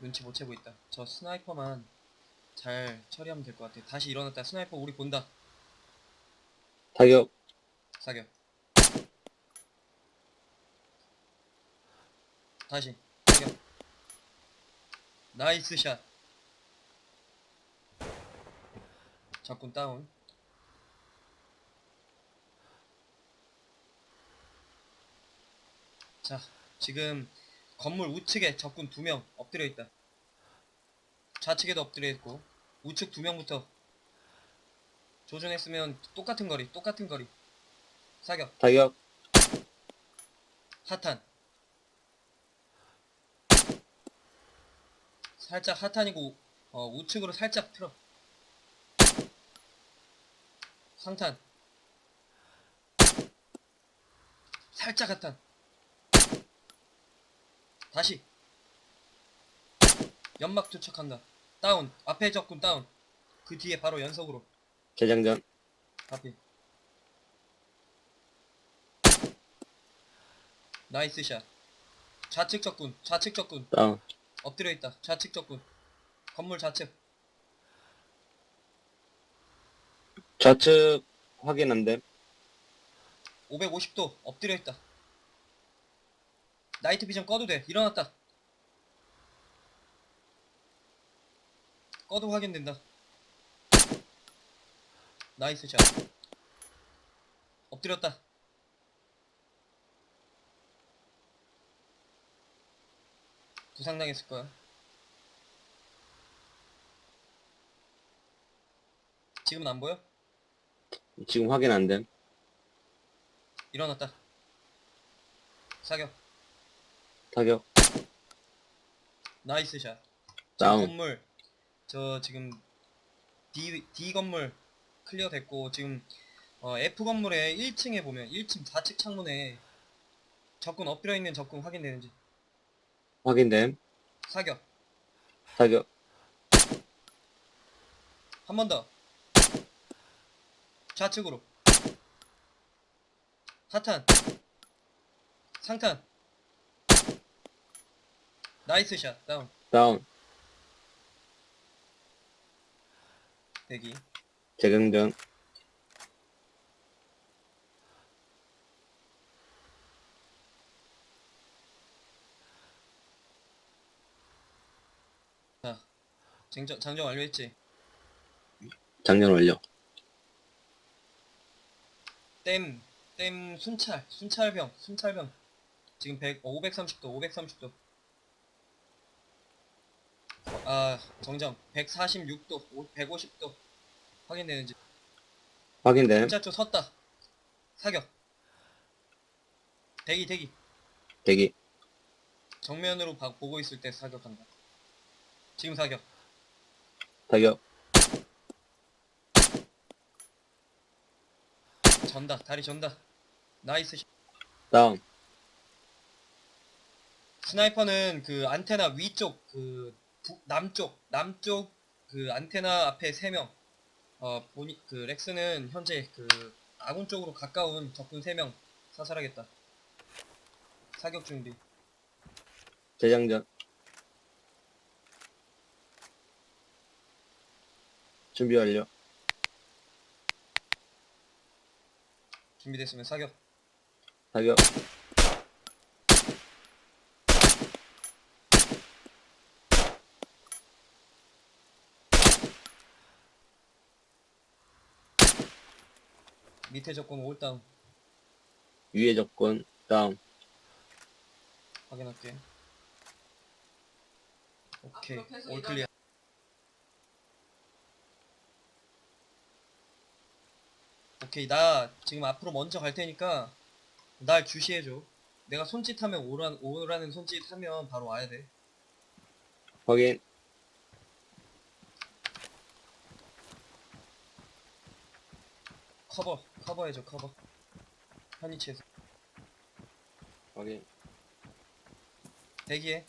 눈치 못 채고 있다. 저 스나이퍼만 잘 처리하면 될 것 같아. 다시 일어났다. 스나이퍼 우리 본다. 타격. 사격. 다시 사격. 나이스 샷. 적군 다운. 자, 지금 건물 우측에 적군 두 명 엎드려 있다. 좌측에도 엎드려 있고 우측 두 명부터 조준했으면 똑같은 거리, 똑같은 거리. 사격, 타격. 하탄. 살짝 하탄이고 어, 우측으로 살짝 틀어. 상탄. 살짝 하탄. 다시. 연막 투척한다. 다운. 앞에 적군 다운. 그 뒤에 바로 연속으로. 재장전. 앞에. 나이스 샷. 좌측 적군. 좌측 적군. 다운. 엎드려 있다. 좌측 적군. 건물 좌측. 좌측 확인 안 됨. 550도 엎드려 있다. 나이트 비전 꺼도 돼. 일어났다. 꺼도 확인된다. 나이스 샷. 엎드렸다. 부상당했을 거야. 지금은 안 보여? 지금 확인 안 됨. 일어났다. 사격. 타격. 나이스 샷. 저 다운. 건물 저 지금 D D 건물 클리어 됐고 지금 어, F 건물의 1층에 보면 1층 좌측 창문에 적군 엎드려 있는 적군 확인되는지. 확인됨. 사격. 타격. 한 번 더. 좌측으로. 하탄. 상탄. 나이스 샷. 다운. 다운. 대기 재장전. 자 장전, 장전 완료했지 장전 완료. 댐, 댐 순찰, 순찰병, 순찰병. 지금 100, 어, 530도, 530도. 아, 정정. 146도, 150도. 확인되는지. 확인됨. 진짜 쪽 섰다. 사격. 대기, 대기. 대기. 정면으로 봐- 보고 있을 때 사격한다. 지금 사격. 타격. 전다, 다리 전다. 나이스. 샷. 다운. 스나이퍼는 그 안테나 위쪽 그 북- 남쪽 남쪽 그 안테나 앞에 세 명. 어 보니 그 렉스는 현재 그 아군 쪽으로 가까운 적군 세 명 사살하겠다. 사격 준비. 재장전. 준비 완료. 준비됐으면 사격. 타격. 밑에 적군 올다운 위에 접근. 다운. 확인할게. 오케이 앞으로 계속 올 이동해. 클리어. 오케이 나 지금 앞으로 먼저 갈 테니까 날 주시해 줘. 내가 손짓하면 오라, 오라는 손짓하면 바로 와야 돼. 확인. 커버 커버해줘 커버. 한 위치에서 확인. 대기해.